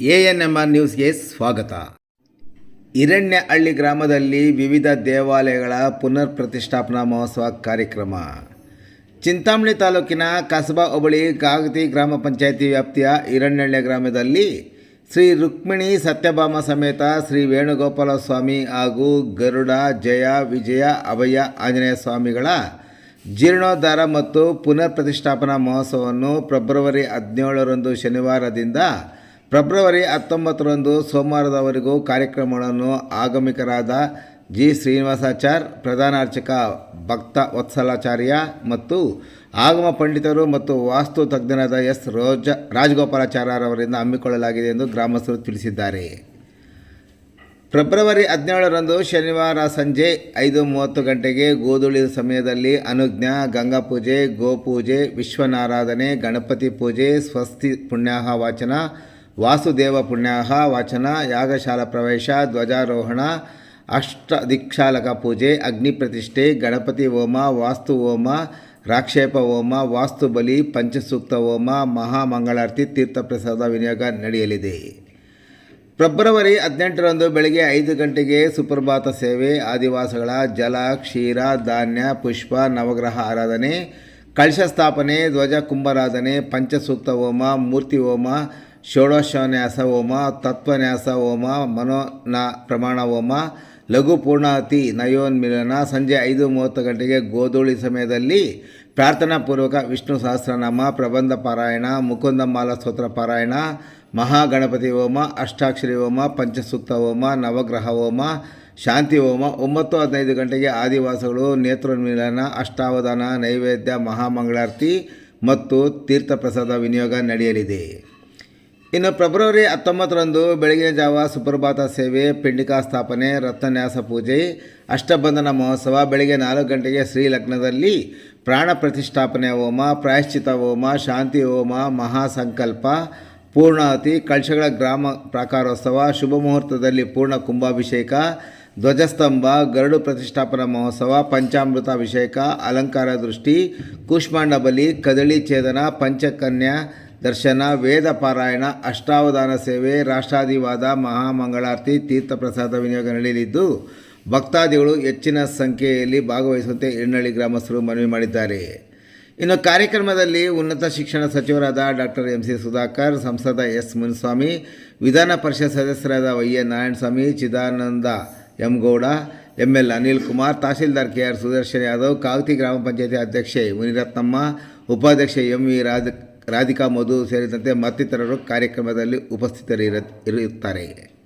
A N M R ನ್ಯೂಸ್ಗೆ ಸ್ವಾಗತ. ಹಿರಣ್ಯಹಳ್ಳಿ ಗ್ರಾಮದಲ್ಲಿ ವಿವಿಧ ದೇವಾಲಯಗಳ ಪುನರ್ ಪ್ರತಿಷ್ಠಾಪನಾ ಮಹೋತ್ಸವ ಕಾರ್ಯಕ್ರಮ. ಚಿಂತಾಮಣಿ ತಾಲೂಕಿನ ಕಸಬಾ ಹೋಬಳಿ ಕಾಗತಿ ಗ್ರಾಮ ಪಂಚಾಯಿತಿ ವ್ಯಾಪ್ತಿಯ ಹಿರಣ್ಯಹಳ್ಳಿ ಗ್ರಾಮದಲ್ಲಿ ಶ್ರೀ ರುಕ್ಮಿಣಿ ಸತ್ಯಭಾಮ ಸಮೇತ ಶ್ರೀ ವೇಣುಗೋಪಾಲ ಸ್ವಾಮಿ ಹಾಗೂ ಗರುಡ, ಜಯ, ವಿಜಯ ಅಭಯ ಆಂಜನೇಯ ಸ್ವಾಮಿಗಳ ಜೀರ್ಣೋದ್ಧಾರ ಮತ್ತು ಪುನರ್ ಪ್ರತಿಷ್ಠಾಪನಾ ಮಹೋತ್ಸವವನ್ನು ಫೆಬ್ರವರಿ ಹದಿನೇಳರಂದು ಶನಿವಾರದಿಂದ ಫೆಬ್ರವರಿ ಹತ್ತೊಂಬತ್ತರಂದು ಸೋಮವಾರದವರೆಗೂ ಕಾರ್ಯಕ್ರಮಗಳನ್ನು ಆಗಮಿಕರಾದ ಜಿ ಶ್ರೀನಿವಾಸಾಚಾರ್, ಪ್ರಧಾನ ಅರ್ಚಕ ಭಕ್ತ ವತ್ಸಲಾಚಾರ್ಯ ಮತ್ತು ಆಗಮ ಪಂಡಿತರು ಮತ್ತು ವಾಸ್ತು ತಜ್ಞರಾದ ಎಸ್ ರೋಜ ರಾಜಗೋಪಾಲಾಚಾರ್ಯರವರಿಂದ ಹಮ್ಮಿಕೊಳ್ಳಲಾಗಿದೆ ಎಂದು ಗ್ರಾಮಸ್ಥರು ತಿಳಿಸಿದ್ದಾರೆ. ಫೆಬ್ರವರಿ ಹದಿನೇಳರಂದು ಶನಿವಾರ ಸಂಜೆ ಐದು ಮೂವತ್ತು ಗಂಟೆಗೆ ಗೋಧುಳಿ ಸಮಯದಲ್ಲಿ ಅನುಜ್ಞ ಗಂಗಾ ಪೂಜೆ ಗೋಪೂಜೆ, ವಿಶ್ವನಾರಾಧನೆ, ಗಣಪತಿ ಪೂಜೆ, ಸ್ವಸ್ತಿ ಪುಣ್ಯಾಹ ವಾಚನ ವಾಸುದೇವ ಪುಣ್ಯಾಹ, ವಾಚನ, ಯಾಗಶಾಲಾ ಪ್ರವೇಶ, ಧ್ವಜಾರೋಹಣ, ಅಷ್ಟದೀಕ್ಷಾಲಕ ಪೂಜೆ, ಅಗ್ನಿ ಪ್ರತಿಷ್ಠೆ, ಗಣಪತಿ ಹೋಮ, ವಾಸ್ತು ಹೋಮ, ರಾಕ್ಷೇಪ ಹೋಮ, ವಾಸ್ತು ಬಲಿ, ಪಂಚಸೂಕ್ತ ಹೋಮ, ಮಹಾಮಂಗಳಾರತಿ, ತೀರ್ಥಪ್ರಸಾದ ವಿನಿಯೋಗ ನಡೆಯಲಿದೆ. ಫೆಬ್ರವರಿ ಹದಿನೆಂಟರಂದು ಬೆಳಗ್ಗೆ ಐದು ಗಂಟೆಗೆ ಸುಪ್ರಭಾತ ಸೇವೆ, ಆದಿವಾಸಗಳ ಜಲ, ಕ್ಷೀರ, ಧಾನ್ಯ, ಪುಷ್ಪ, ನವಗ್ರಹ ಆರಾಧನೆ ಕಳಶ ಸ್ಥಾಪನೆ, ಧ್ವಜ ಕುಂಭಾರಾಧನೆ, ಪಂಚಸೂಕ್ತ ಹೋಮ, ಮೂರ್ತಿ ಹೋಮ ಷೋಡಶನ್ಯಾಸ ಹೋಮ ತತ್ವನ್ಯಾಸ ಹೋಮ ಮನೋನ ಪ್ರಮಾಣ ಹೋಮ ಲಘು ಪೂರ್ಣಾತಿ ನಯೋನ್ಮಿಲನ ಸಂಜೆ ಐದು ಮೂವತ್ತು ಗಂಟೆಗೆ ಗೋಧೂಳಿ ಸಮಯದಲ್ಲಿ ಪ್ರಾರ್ಥನಾಪೂರ್ವಕ ವಿಷ್ಣು ಸಹಸ್ರನಾಮ, ಪ್ರಬಂಧ ಪಾರಾಯಣ ಮುಕುಂದ ಮಾಲ ಸ್ತೋತ್ರ ಪಾರಾಯಣ ಮಹಾಗಣಪತಿ ಹೋಮ ಅಷ್ಟಾಕ್ಷರಿ ಹೋಮ ಪಂಚಸೂಕ್ತ ಹೋಮ ನವಗ್ರಹ ಹೋಮ ಶಾಂತಿ ಹೋಮ ಒಂಬತ್ತು ಹದಿನೈದು ಗಂಟೆಗೆ ಆದಿವಾಸಗಳು, ನೇತ್ರೋನ್ಮಿಲನ, ಅಷ್ಟಾವಧಾನ, ನೈವೇದ್ಯ, ಮಹಾಮಂಗಳಾರತಿ ಮತ್ತು ತೀರ್ಥಪ್ರಸಾದ ವಿನಿಯೋಗ ನಡೆಯಲಿದೆ. ಇನ್ನು ಫೆಬ್ರವರಿ ಹತ್ತೊಂಬತ್ತರಂದು ಬೆಳಗಿನ ಜಾವ ಸುಪ್ರಭಾತ ಸೇವೆ, ಪಿಂಡಿಕಾ ಸ್ಥಾಪನೆ ರತ್ನನ್ಯಾಸ ಪೂಜೆ, ಅಷ್ಟಬಂಧನ ಮಹೋತ್ಸವ, ಬೆಳಗ್ಗೆ ನಾಲ್ಕು ಗಂಟೆಗೆ ಶ್ರೀಲಗ್ನದಲ್ಲಿ ಪ್ರಾಣ ಪ್ರತಿಷ್ಠಾಪನೆ ಹೋಮ, ಪ್ರಾಯಶ್ಚಿತ ಹೋಮ, ಶಾಂತಿ ಹೋಮ, ಮಹಾಸಂಕಲ್ಪ ಪೂರ್ಣಾತಿ ಕಳಶಗಳ ಗ್ರಾಮ ಪ್ರಾಕಾರೋತ್ಸವ, ಶುಭ ಮುಹೂರ್ತದಲ್ಲಿ ಪೂರ್ಣ ಕುಂಭಾಭಿಷೇಕ, ಧ್ವಜಸ್ತಂಭ, ಗರುಡು ಪ್ರತಿಷ್ಠಾಪನಾ ಮಹೋತ್ಸವ ಪಂಚಾಮೃತ ಅಭಿಷೇಕ ಅಲಂಕಾರ ದೃಷ್ಟಿ, ಕುಷ್ಮಾಂಡ ಬಲಿ, ಕದಳಿ ಛೇದನ, ಪಂಚಕನ್ಯಾ ದರ್ಶನ, ವೇದ ಪಾರಾಯಣ, ಅಷ್ಟಾವಧಾನ ಸೇವೆ, ರಾಷ್ಟ್ರಾದಿವಾದ, ಮಹಾಮಂಗಳಾರತಿ, ತೀರ್ಥಪ್ರಸಾದ ವಿನಿಯೋಗ ನಡೆಯಲಿದ್ದು, ಭಕ್ತಾದಿಗಳು ಹೆಚ್ಚಿನ ಸಂಖ್ಯೆಯಲ್ಲಿ ಭಾಗವಹಿಸುವಂತೆ ಎಣ್ಣಳ್ಳಿ ಗ್ರಾಮಸ್ಥರು ಮನವಿ ಮಾಡಿದ್ದಾರೆ. ಇನ್ನು ಕಾರ್ಯಕ್ರಮದಲ್ಲಿ ಉನ್ನತ ಶಿಕ್ಷಣ ಸಚಿವರಾದ ಡಾಕ್ಟರ್ ಎಂ ಸಿ ಸುಧಾಕರ್, ಸಂಸದ ಎಸ್ ಮುನಿಸ್ವಾಮಿ, ವಿಧಾನ ಪರಿಷತ್ ಸದಸ್ಯರಾದ Y A Narayanaswamy, Chidananda M Gowda, M L Anil Kumar, tahsildar K R Sudarshan Yadav Kagati ಗ್ರಾಮ ಪಂಚಾಯತಿ ಅಧ್ಯಕ್ಷೆ ಮುನಿರತ್ನಮ್ಮ, ಉಪಾಧ್ಯಕ್ಷೆ ಎಂ ವಿ ರಾಧ ರಾಧಿಕಾ ಮಧು ಸೇರಿದಂತೆ ಮತ್ತಿತರರು ಕಾರ್ಯಕ್ರಮದಲ್ಲಿ ಉಪಸ್ಥಿತರಿರುತ್ತಾರೆ